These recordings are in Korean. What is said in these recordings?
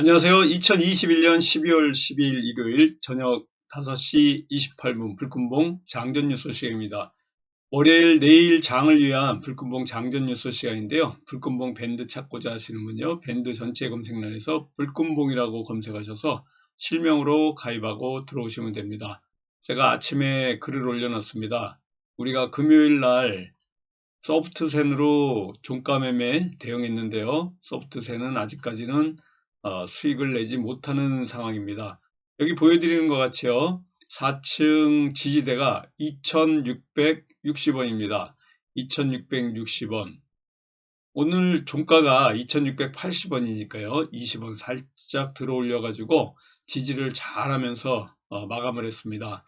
안녕하세요. 2021년 12월 12일 일요일 저녁 5시 28분 불금봉 장전 뉴스 시간입니다. 월요일 내일 장을 위한 불금봉 장전 뉴스 시간인데요. 불금봉 밴드 찾고자 하시는 분요. 밴드 전체 검색란에서 불금봉이라고 검색하셔서 실명으로 가입하고 들어오시면 됩니다. 제가 아침에 글을 올려놨습니다. 우리가 금요일 날 소프트센으로 종가 매매 대응했는데요. 소프트센은 아직까지는 어, 수익을 내지 못하는 상황입니다. 여기 보여드리는 것 같이요. 4층 지지대가 2660원입니다. 2660원. 오늘 종가가 2680원이니까요. 20원 살짝 들어 올려 가지고 지지를 잘 하면서 어, 마감을 했습니다.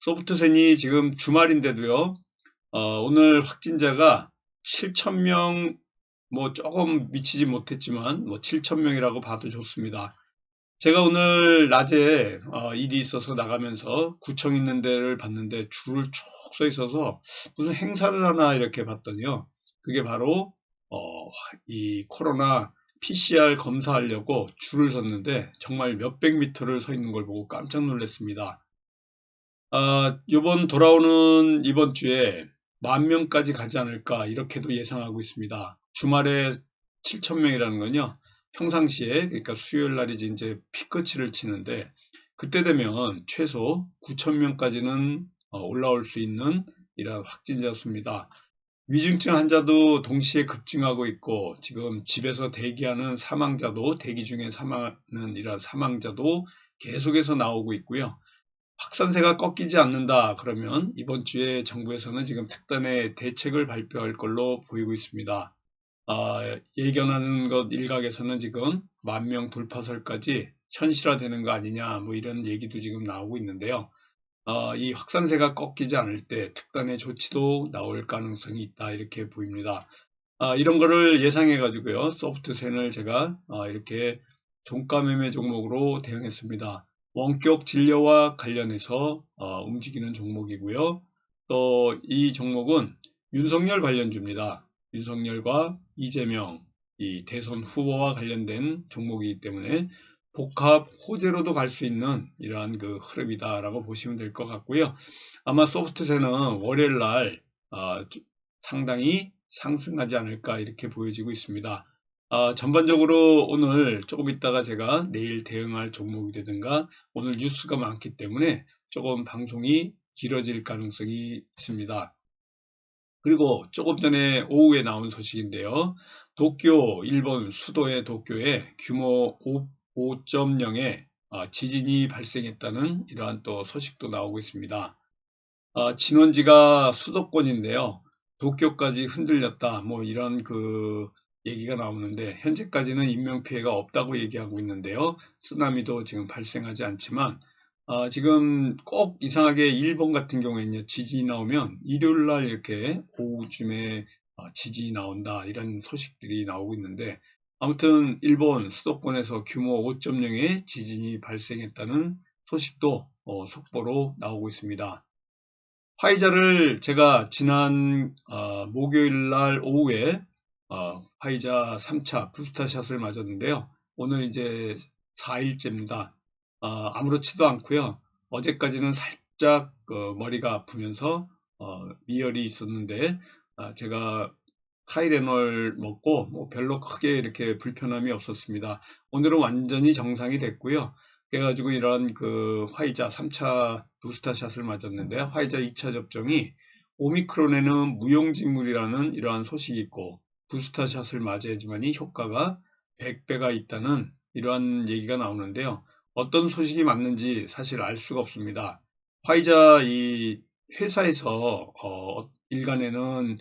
소프트센이 지금 주말인데도요. 어, 오늘 확진자가 7천명 뭐 조금 미치지 못했지만 뭐 7천명이라고 봐도 좋습니다. 제가 오늘 낮에 어, 일이 있어서 나가면서 구청 있는 데를 봤는데 줄을 쭉 서 있어서 무슨 행사를 하나 이렇게 봤더니요. 그게 바로 어, 이 코로나 PCR 검사하려고 줄을 섰는데 정말 몇백 미터를 서 있는 걸 보고 깜짝 놀랐습니다. 아, 이번 돌아오는 이번 주에 만 명까지 가지 않을까 이렇게도 예상하고 있습니다. 주말에 7천 명이라는 건요. 평상시에 그러니까 수요일 날이 이제 피크치를 치는데 그때 되면 최소 9천 명까지는 어, 올라올 수 있는 이런 확진자 수입니다. 위중증 환자도 동시에 급증하고 있고 지금 집에서 대기하는 사망자도 대기 중에 사망하는 이런 사망자도 계속해서 나오고 있고요. 확산세가 꺾이지 않는다 그러면 이번 주에 정부에서는 지금 특단의 대책을 발표할 걸로 보이고 있습니다. 아, 예견하는 것 일각에서는 지금 만명 돌파설까지 현실화되는 거 아니냐 뭐 이런 얘기도 지금 나오고 있는데요. 어, 이 확산세가 꺾이지 않을 때 특단의 조치도 나올 가능성이 있다 이렇게 보입니다. 아, 이런 거를 예상해 가지고요 소프트센을 제가 아, 이렇게 종가 매매 종목으로 대응했습니다. 원격 진료와 관련해서 어, 움직이는 종목이고요. 또 이 종목은 윤석열 관련주입니다. 윤석열과 이재명 이 대선 후보와 관련된 종목이기 때문에 복합 호재로도 갈 수 있는 이러한 그 흐름이다라고 보시면 될 것 같고요. 아마 소프트세는 월요일 날 어, 상당히 상승하지 않을까 이렇게 보여지고 있습니다. 어, 전반적으로 오늘 조금 있다가 제가 내일 대응할 종목이 되든가 오늘 뉴스가 많기 때문에 조금 방송이 길어질 가능성이 있습니다. 그리고 조금 전에 오후에 나온 소식인데요. 도쿄, 일본 수도의 도쿄에 규모 5.0의 아, 지진이 발생했다는 이러한 또 소식도 나오고 있습니다. 아, 진원지가 수도권인데요. 도쿄까지 흔들렸다. 뭐 이런 그 얘기가 나오는데 현재까지는 인명피해가 없다고 얘기하고 있는데요. 쓰나미도 지금 발생하지 않지만 어, 지금 꼭 이상하게 일본 같은 경우에는 지진이 나오면 일요일 날 이렇게 오후쯤에 어, 지진이 나온다 이런 소식들이 나오고 있는데 아무튼 일본 수도권에서 규모 5.0의 지진이 발생했다는 소식도 어, 속보로 나오고 있습니다. 화이자를 제가 지난 어, 목요일 날 오후에 어, 화이자 3차 부스터샷을 맞았는데요. 오늘 이제 4일째입니다. 어, 아무렇지도 않고요. 어제까지는 살짝 어, 머리가 아프면서 어, 미열이 있었는데 아, 제가 타이레놀 먹고 뭐 별로 크게 이렇게 불편함이 없었습니다. 오늘은 완전히 정상이 됐고요. 그래가지고 이런 그 화이자 3차 부스터샷을 맞았는데 화이자 2차 접종이 오미크론에는 무용진물이라는 이러한 소식이 있고 부스터샷을 맞아야지만이 효과가 100배가 있다는 이러한 얘기가 나오는데요. 어떤 소식이 맞는지 사실 알 수가 없습니다. 화이자 이 회사에서 어, 일간에는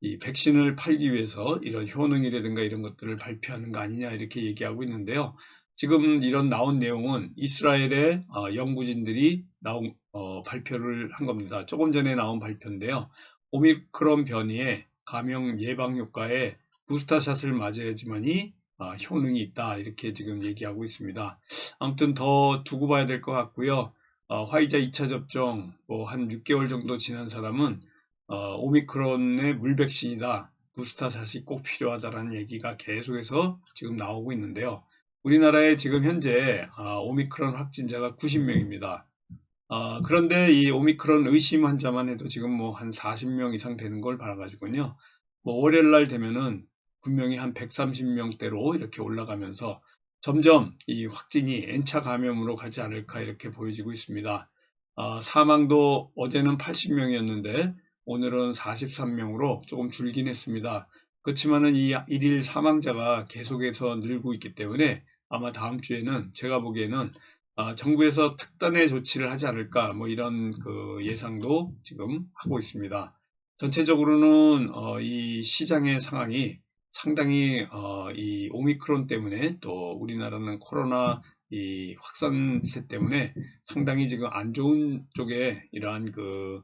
이 백신을 팔기 위해서 이런 효능이라든가 이런 것들을 발표하는 거 아니냐 이렇게 얘기하고 있는데요. 지금 이런 나온 내용은 이스라엘의 어, 연구진들이 나온 어, 발표를 한 겁니다. 조금 전에 나온 발표인데요. 오미크론 변이의 감염 예방 효과에 부스터샷을 맞아야지만이 어, 효능이 있다 이렇게 지금 얘기하고 있습니다. 아무튼 더 두고 봐야 될 것 같고요. 어, 화이자 2차 접종 뭐 한 6개월 정도 지난 사람은 어, 오미크론의 물 백신이다. 부스터샷이 꼭 필요하다라는 얘기가 계속해서 지금 나오고 있는데요. 우리나라에 지금 현재 아, 오미크론 확진자가 90명입니다. 아, 그런데 이 오미크론 의심 환자만 해도 지금 뭐 한 40명 이상 되는 걸 봐가지고요. 뭐 월요일 날 되면은 분명히 한 130명대로 이렇게 올라가면서 점점 이 확진이 N차 감염으로 가지 않을까 이렇게 보여지고 있습니다. 아, 사망도 어제는 80명이었는데 오늘은 43명으로 조금 줄긴 했습니다. 그렇지만은 이 일일 사망자가 계속해서 늘고 있기 때문에 아마 다음 주에는 제가 보기에는 아, 정부에서 특단의 조치를 하지 않을까 뭐 이런 그 예상도 지금 하고 있습니다. 전체적으로는 어, 이 시장의 상황이 상당히 어, 이 오미크론 때문에 또 우리나라는 코로나 이 확산세 때문에 상당히 지금 안 좋은 쪽에 이러한 그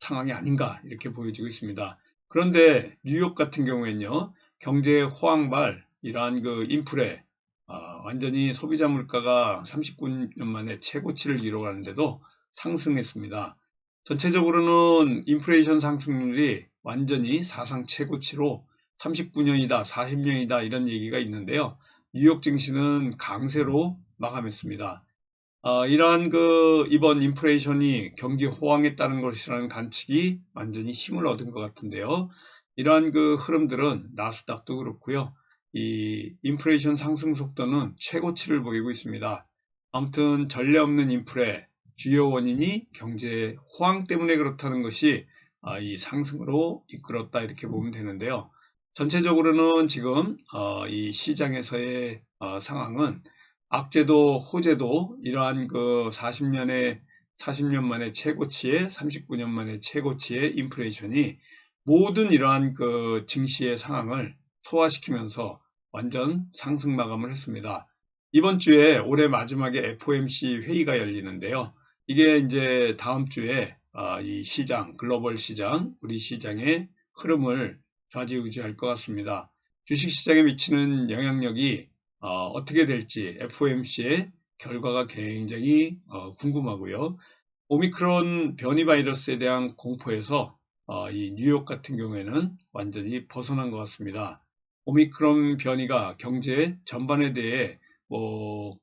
상황이 아닌가 이렇게 보여지고 있습니다. 그런데 뉴욕 같은 경우에는요 경제 호황발 이러한 그 인플레 어, 완전히 소비자 물가가 39년 만에 최고치를 이뤄가는데도 상승했습니다. 전체적으로는 인플레이션 상승률이 완전히 사상 최고치로 39년이다, 40년이다 이런 얘기가 있는데요. 뉴욕 증시는 강세로 마감했습니다. 어, 이러한 그 이번 인플레이션이 경기 호황에 따른 것이라는 관측이 완전히 힘을 얻은 것 같은데요. 이러한 그 흐름들은 나스닥도 그렇고요. 이 인플레이션 상승 속도는 최고치를 보이고 있습니다. 아무튼 전례 없는 인플레 주요 원인이 경제 호황 때문에 그렇다는 것이 아, 이 상승으로 이끌었다 이렇게 보면 되는데요. 전체적으로는 지금 어, 이 시장에서의 어, 상황은 악재도 호재도 이러한 그 40년의 40년 만에 최고치의 39년 만에 최고치의 인플레이션이 모든 이러한 그 증시의 상황을 소화시키면서 완전 상승 마감을 했습니다. 이번 주에 올해 마지막에 FOMC 회의가 열리는데요. 이게 이제 다음 주에 아, 이 시장, 글로벌 시장, 우리 시장의 흐름을 좌지우지할 것 같습니다. 주식시장에 미치는 영향력이 어, 떻게 될지 FOMC의 결과가 굉장히 어, 궁금하고요. 오미크론 변이 바이러스에 대한 공포에서 어, 이 뉴욕 같은 경우에는 완전히 벗어난 것 같습니다. 오미크론 변이가 경제 전반에 대해 뭐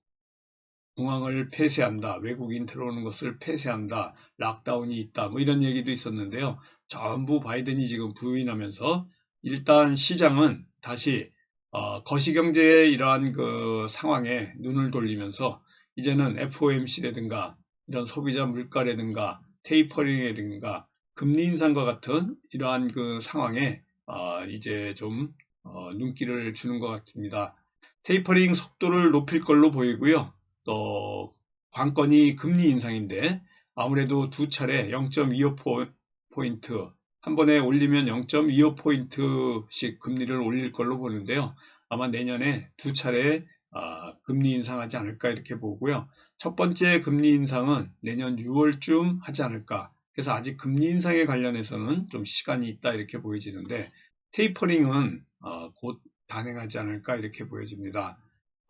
공항을 폐쇄한다, 외국인 들어오는 것을 폐쇄한다, 락다운이 있다, 뭐 이런 얘기도 있었는데요. 전부 바이든이 지금 부인하면서 일단 시장은 다시 어, 거시경제의 이러한 그 상황에 눈을 돌리면서 이제는 FOMC라든가 이런 소비자 물가라든가 테이퍼링이라든가 금리 인상과 같은 이러한 그 상황에 어, 이제 좀 어, 눈길을 주는 것 같습니다. 테이퍼링 속도를 높일 걸로 보이고요. 또 관건이 금리 인상인데 아무래도 두 차례 0.25포인트 한 번에 올리면 0.25포인트씩 금리를 올릴 걸로 보는데요. 아마 내년에 두 차례 아, 금리 인상하지 않을까 이렇게 보고요. 첫 번째 금리 인상은 내년 6월쯤 하지 않을까. 그래서 아직 금리 인상에 관련해서는 좀 시간이 있다 이렇게 보여지는데 테이퍼링은 어, 곧 단행하지 않을까 이렇게 보여집니다.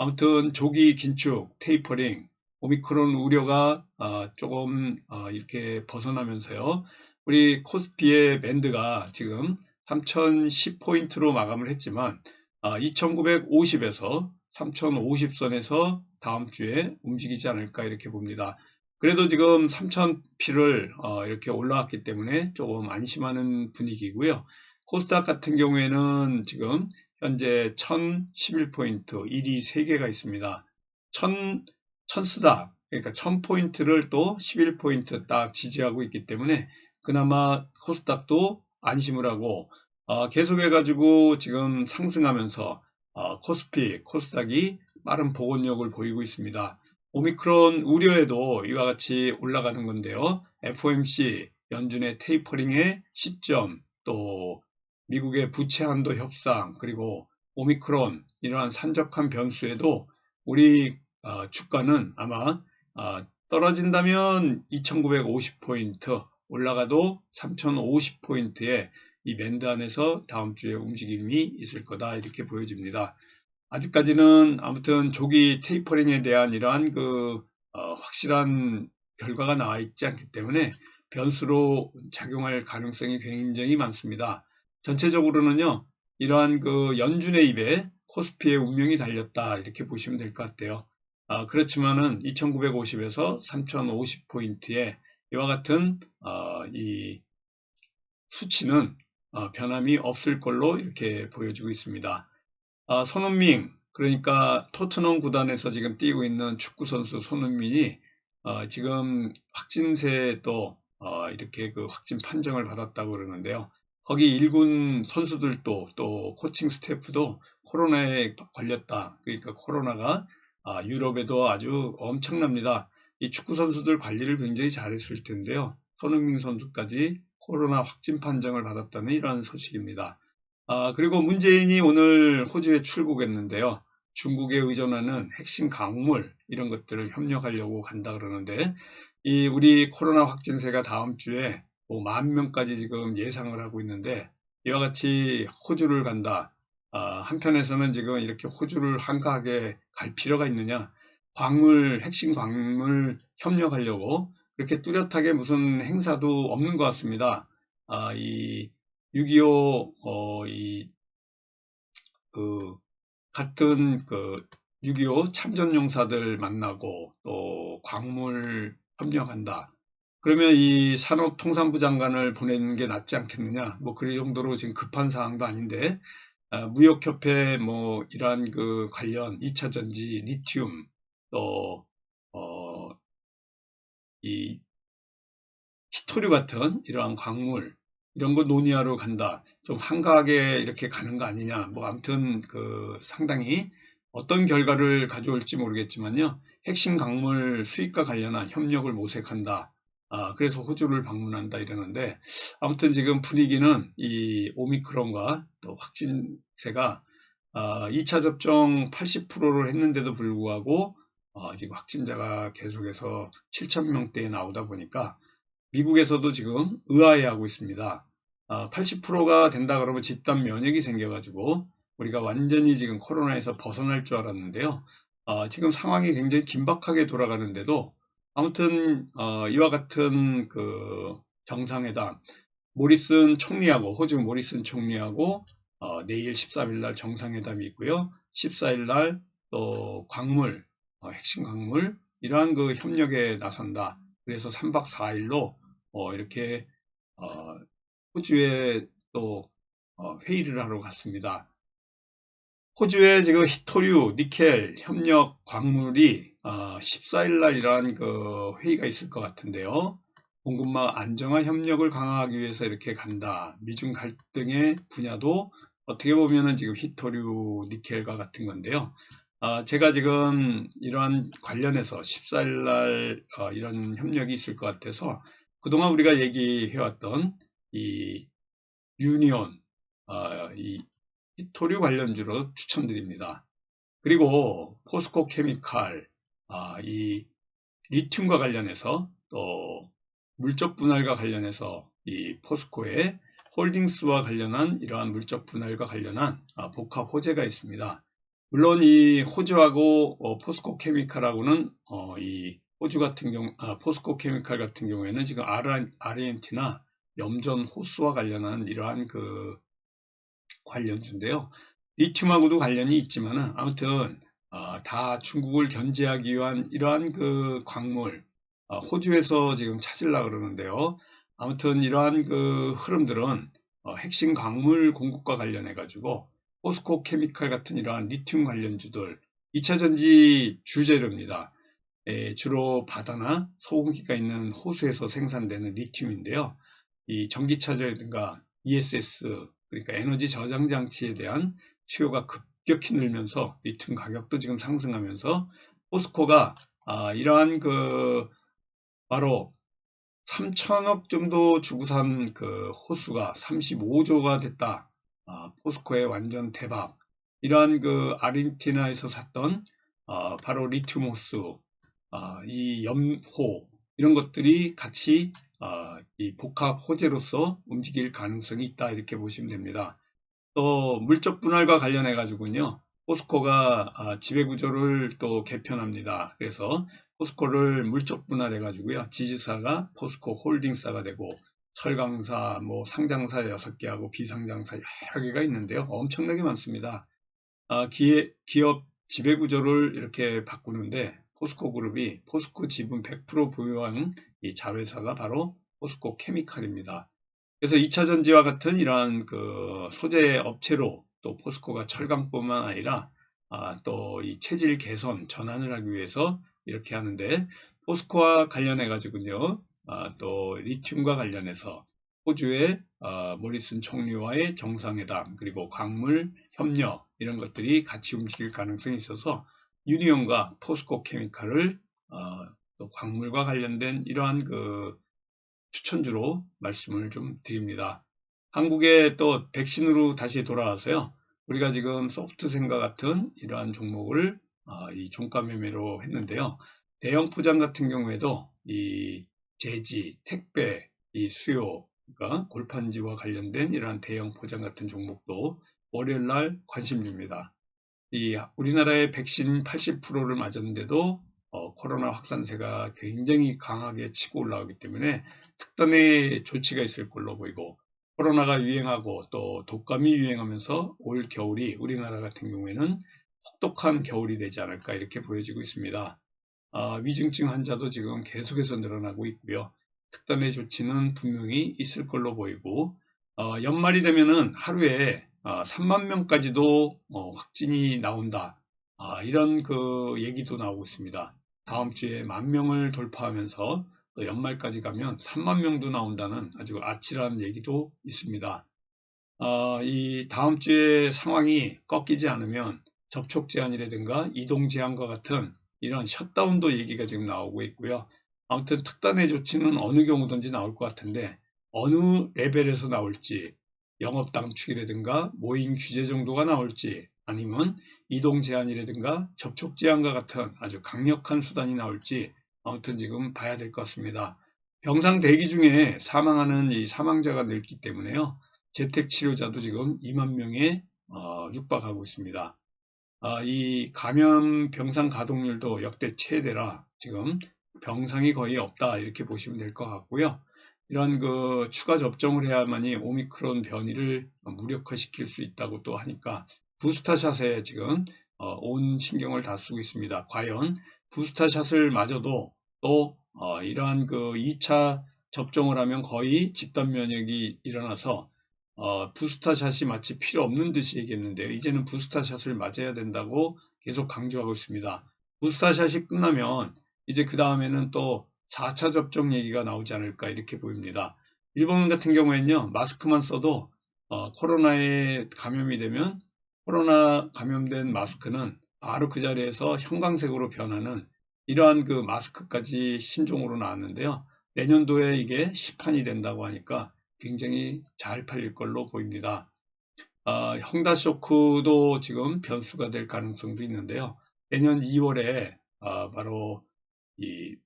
아무튼 조기 긴축, 테이퍼링, 오미크론 우려가 어, 조금 어, 이렇게 벗어나면서요. 우리 코스피의 밴드가 지금 3010포인트로 마감을 했지만 2950에서 3050선에서 다음 주에 움직이지 않을까 이렇게 봅니다. 그래도 지금 3000피를 이렇게 올라왔기 때문에 조금 안심하는 분위기고요. 코스닥 같은 경우에는 지금 현재 1011포인트 1위 3개가 있습니다. 1000, 1000스닥 그러니까 1000포인트를 또 11포인트 딱 지지하고 있기 때문에 그나마 코스닥도 안심을 하고 어, 계속해 가지고 지금 상승하면서 어, 코스피, 코스닥이 빠른 복원력을 보이고 있습니다. 오미크론 우려에도 이와 같이 올라가는 건데요. FOMC 연준의 테이퍼링의 시점 또 미국의 부채 한도 협상 그리고 오미크론 이러한 산적한 변수에도 우리 어, 주가는 아마 어, 떨어진다면 2950포인트 올라가도 3050포인트의 이 밴드 안에서 다음 주에 움직임이 있을 거다 이렇게 보여집니다. 아직까지는 아무튼 조기 테이퍼링에 대한 이러한 그 어, 확실한 결과가 나와 있지 않기 때문에 변수로 작용할 가능성이 굉장히 많습니다. 전체적으로는요, 이러한 그 연준의 입에 코스피의 운명이 달렸다 이렇게 보시면 될 것 같아요. 아, 그렇지만은 2950에서 3050포인트에 이와 같은 어, 이 수치는 어, 변함이 없을 걸로 이렇게 보여주고 있습니다. 아, 손흥민 그러니까 토트넘 구단에서 지금 뛰고 있는 축구 선수 손흥민이 어, 지금 확진세 또 어, 이렇게 그 확진 판정을 받았다고 그러는데요. 거기 일군 선수들도 또 코칭 스태프도 코로나에 걸렸다. 그러니까 코로나가 아, 유럽에도 아주 엄청납니다. 이 축구 선수들 관리를 굉장히 잘했을 텐데요. 손흥민 선수까지 코로나 확진 판정을 받았다는 이러한 소식입니다. 아, 그리고 문재인이 오늘 호주에 출국했는데요. 중국에 의존하는 핵심 강물 이런 것들을 협력하려고 간다 그러는데 이 우리 코로나 확진세가 다음 주에 뭐만 명까지 지금 예상을 하고 있는데 이와 같이 호주를 간다. 아, 한편에서는 지금 이렇게 호주를 한가하게 갈 필요가 있느냐. 광물, 핵심 광물 협력하려고 그렇게 뚜렷하게 무슨 행사도 없는 것 같습니다. 아, 이 6.25 어, 이, 그, 같은 그, 6.25 참전용사들 만나고 또 광물 협력한다. 그러면 이 산업통상부 장관을 보내는 게 낫지 않겠느냐. 뭐, 그 정도로 지금 급한 사항도 아닌데, 아, 무역협회 뭐, 이러한 그 관련 2차 전지, 리튬, 또, 어, 이 히토류 같은 이러한 광물 이런 거 논의하러 간다. 좀 한가하게 이렇게 가는 거 아니냐. 뭐 아무튼 그 상당히 어떤 결과를 가져올지 모르겠지만요. 핵심 강물 수입과 관련한 협력을 모색한다. 아, 그래서 호주를 방문한다 이러는데 아무튼 지금 분위기는 이 오미크론과 또 확진세가 아, 2차 접종 80%를 했는데도 불구하고 어, 지금 확진자가 계속해서 7천 명대에 나오다 보니까 미국에서도 지금 의아해하고 있습니다. 80%가 아, 된다 그러면 집단 면역이 생겨가지고 우리가 완전히 지금 코로나에서 벗어날 줄 알았는데요. 어, 지금 상황이 굉장히 긴박하게 돌아가는데도 아무튼 어, 이와 같은 그 정상회담 모리슨 총리하고 호주 모리슨 총리하고 어, 내일 13일 날 정상회담이 있고요. 14일 날 또 광물 어, 핵심 광물 이러한 그 협력에 나선다. 그래서 3박 4일로 어, 이렇게 어, 호주에 또 어, 회의를 하러 갔습니다. 호주에 지금 히토류, 니켈 협력 광물이 14일 날 이러한 그 회의가 있을 것 같은데요. 공급망 안정화 협력을 강화하기 위해서 이렇게 간다. 미중 갈등의 분야도 어떻게 보면은 지금 히토류, 니켈과 같은 건데요. 아, 제가 지금 이러한 관련해서 14일 날 어, 이런 협력이 있을 것 같아서 그동안 우리가 얘기해왔던 이 유니온, 어, 이 히토류 관련주로 추천드립니다. 그리고 포스코 케미칼, 아, 이 리튬과 관련해서 또 물적 분할과 관련해서 이 포스코의 홀딩스와 관련한 이러한 물적 분할과 관련한 아, 복합 호재가 있습니다. 물론 이 호주하고 어, 포스코 케미칼하고는 어, 이 호주 같은 경우, 아, 포스코 케미칼 같은 경우에는 지금 아르헨티나 염전 호수와 관련한 이러한 그 관련주인데요. 리튬하고도 관련이 있지만은 아무튼 어, 다 중국을 견제하기 위한 이러한 그 광물 어, 호주에서 지금 찾으려 그러는데요. 아무튼 이러한 그 흐름들은 어, 핵심 광물 공급과 관련해 가지고 포스코 케미칼 같은 이러한 리튬 관련주들 2차전지 주재료입니다. 에, 주로 바다나 소금기가 있는 호수에서 생산되는 리튬인데요. 이 전기차라든가 ESS 그러니까 에너지 저장 장치에 대한 수요가 급 격히 늘면서 리튬 가격도 지금 상승하면서 포스코가 아, 이러한 그 바로 3천억 정도 주고 산 그 호수가 35조가 됐다. 아, 포스코의 완전 대박. 이러한 그 아르헨티나에서 샀던 아, 바로 리튬 호수, 아, 이 염호 이런 것들이 같이 아, 이 복합 호재로서 움직일 가능성이 있다 이렇게 보시면 됩니다. 또 물적 분할과 관련해 가지고요. 포스코가 아, 지배구조를 또 개편합니다. 그래서 포스코를 물적 분할해 가지고요. 지주사가 포스코 홀딩사가 되고 철강사, 뭐 상장사 6개하고 비상장사 여러 개가 있는데요. 엄청나게 많습니다. 아, 기회- 기업 지배구조를 이렇게 바꾸는데 포스코 그룹이 포스코 지분 100% 보유한 이 자회사가 바로 포스코 케미칼입니다. 그래서 2차 전지와 같은 이러한 그 소재 업체로 또 포스코가 철강뿐만 아니라 아, 또 이 체질 개선 전환을 하기 위해서 이렇게 하는데 포스코와 관련해 가지고요. 아, 또 리튬과 관련해서 호주의 아, 모리슨 총리와의 정상회담 그리고 광물 협력 이런 것들이 같이 움직일 가능성이 있어서 유니온과 포스코 케미칼을 어, 또 광물과 관련된 이러한 그 추천주로 말씀을 좀 드립니다. 한국에 또 백신으로 다시 돌아와서요. 우리가 지금 소프트생과 같은 이러한 종목을 어, 이 종가 매매로 했는데요. 대형 포장 같은 경우에도 이 제지, 택배, 이 수요, 그러니까 골판지와 관련된 이러한 대형 포장 같은 종목도 월요일 날 관심 줍니다. 이 우리나라의 백신 80%를 맞았는데도 어, 코로나 확산세가 굉장히 강하게 치고 올라오기 때문에 특단의 조치가 있을 걸로 보이고 코로나가 유행하고 또 독감이 유행하면서 올 겨울이 우리나라 같은 경우에는 혹독한 겨울이 되지 않을까 이렇게 보여지고 있습니다. 아, 위중증 환자도 지금 계속해서 늘어나고 있고요. 특단의 조치는 분명히 있을 걸로 보이고 어, 연말이 되면은 하루에 아, 3만 명까지도 어, 확진이 나온다. 아, 이런 그 얘기도 나오고 있습니다. 다음 주에 만 명을 돌파하면서 또 연말까지 가면 3만 명도 나온다는 아주 아찔한 얘기도 있습니다. 아, 이 다음 주에 상황이 꺾이지 않으면 접촉 제한이라든가 이동 제한과 같은 이런 셧다운도 얘기가 지금 나오고 있고요. 아무튼 특단의 조치는 어느 경우든지 나올 것 같은데 어느 레벨에서 나올지 영업 당축이라든가 모임 규제 정도가 나올지 아니면 이동 제한이라든가 접촉 제한과 같은 아주 강력한 수단이 나올지 아무튼 지금 봐야 될 것 같습니다. 병상 대기 중에 사망하는 이 사망자가 늘기 때문에요. 재택 치료자도 지금 2만 명에 어, 육박하고 있습니다. 아, 이 감염 병상 가동률도 역대 최대라 지금 병상이 거의 없다 이렇게 보시면 될 것 같고요. 이런 그 추가 접종을 해야만이 오미크론 변이를 무력화시킬 수 있다고 또 하니까 부스터샷에 지금 어, 온 신경을 다 쓰고 있습니다. 과연 부스터샷을 맞아도 또 어, 이러한 그 2차 접종을 하면 거의 집단 면역이 일어나서 어, 부스터샷이 마치 필요 없는 듯이 얘기했는데요. 이제는 부스터샷을 맞아야 된다고 계속 강조하고 있습니다. 부스터샷이 끝나면 이제 그 다음에는 또 4차 접종 얘기가 나오지 않을까 이렇게 보입니다. 일본 같은 경우에는요. 마스크만 써도 어, 코로나에 감염이 되면 코로나 감염된 마스크는 바로 그 자리에서 형광색으로 변하는 이러한 그 마스크까지 신종으로 나왔는데요. 내년도에 이게 시판이 된다고 하니까 굉장히 잘 팔릴 걸로 보입니다. 아, 형다쇼크도 지금 변수가 될 가능성도 있는데요. 내년 2월에 아, 바로 이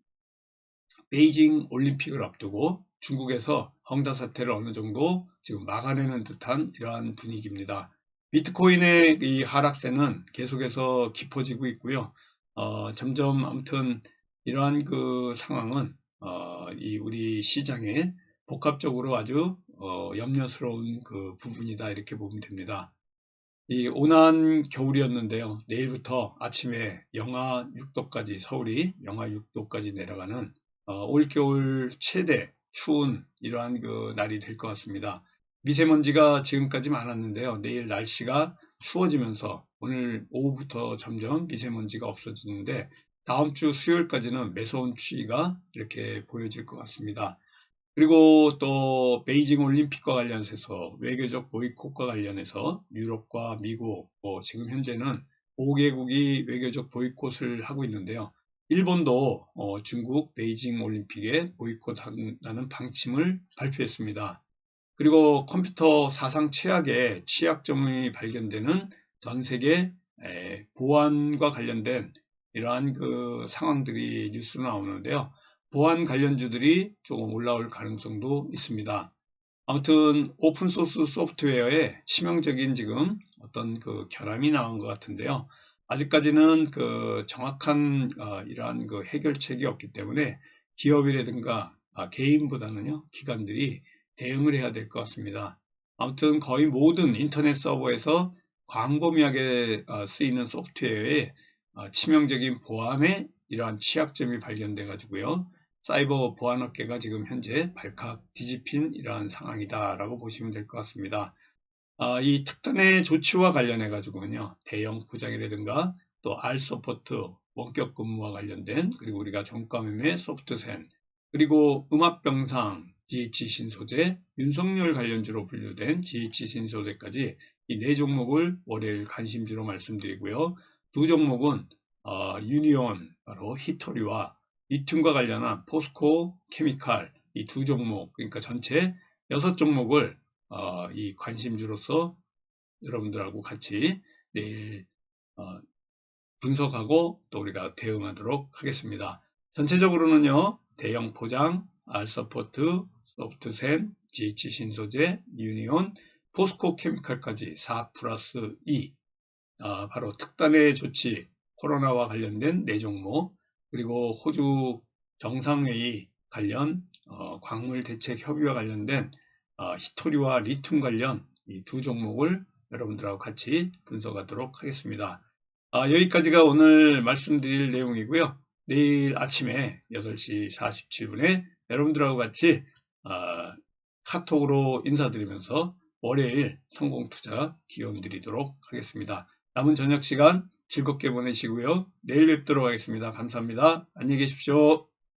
베이징 올림픽을 앞두고 중국에서 헝다 사태를 어느 정도 지금 막아내는 듯한 이러한 분위기입니다. 비트코인의 이 하락세는 계속해서 깊어지고 있고요. 어, 점점 아무튼 이러한 그 상황은 어, 이 우리 시장에 복합적으로 아주 어, 염려스러운 그 부분이다 이렇게 보면 됩니다. 이 온한 겨울이었는데요. 내일부터 아침에 영하 6도까지 서울이 영하 6도까지 내려가는 어, 올겨울 최대 추운 이러한 그 날이 될 것 같습니다. 미세먼지가 지금까지 많았는데요. 내일 날씨가 추워지면서 오늘 오후부터 점점 미세먼지가 없어지는데 다음 주 수요일까지는 매서운 추위가 이렇게 보여질 것 같습니다. 그리고 또 베이징 올림픽과 관련해서 외교적 보이콧과 관련해서 유럽과 미국, 뭐 지금 현재는 5개국이 외교적 보이콧을 하고 있는데요. 일본도 어, 중국 베이징 올림픽에 보이콧한다는 방침을 발표했습니다. 그리고 컴퓨터 사상 최악의 취약점이 발견되는 전 세계 에, 보안과 관련된 이러한 그 상황들이 뉴스로 나오는데요. 보안 관련주들이 조금 올라올 가능성도 있습니다. 아무튼 오픈소스 소프트웨어에 치명적인 지금 어떤 그 결함이 나온 것 같은데요. 아직까지는 그 정확한 어, 이러한 그 해결책이 없기 때문에 기업이라든가 아, 개인보다는요 기관들이 대응을 해야 될 것 같습니다. 아무튼 거의 모든 인터넷 서버에서 광범위하게 어, 쓰이는 소프트웨어에 어, 치명적인 보안에 이러한 취약점이 발견돼 가지고요. 사이버 보안업계가 지금 현재 발칵 뒤집힌 이러한 상황이다 라고 보시면 될 것 같습니다. 아, 이 특단의 조치와 관련해 가지고는요. 대형 포장이라든가 또 R 서포트 원격 근무와 관련된 그리고 우리가 종가매매 소프트센 그리고 음압 병상 GH 신소재 윤석열 관련주로 분류된 GH 신소재까지 이 네 종목을 월요일 관심주로 말씀드리고요. 두 종목은 어, 유니온 바로 히토리와 리튬과 관련한 포스코 케미칼 이 두 종목 그러니까 전체 여섯 종목을 어, 이 관심주로서 여러분들하고 같이 내일 어, 분석하고 또 우리가 대응하도록 하겠습니다. 전체적으로는요. 대형 포장, 알서포트, 소프트센, GH 신소재, 유니온, 포스코 케미칼까지 4 플러스 2 아, 바로 특단의 조치 코로나와 관련된 네 종목 그리고 호주 정상회의 관련 어, 광물 대책 협의와 관련된 어, 히토리와 리튬 관련 이 두 종목을 여러분들하고 같이 분석하도록 하겠습니다. 아, 여기까지가 오늘 말씀드릴 내용이고요. 내일 아침에 8시 47분에 여러분들하고 같이 아, 카톡으로 인사드리면서 월요일 성공투자 기원 드리도록 하겠습니다. 남은 저녁 시간 즐겁게 보내시고요. 내일 뵙도록 하겠습니다. 감사합니다. 안녕히 계십시오.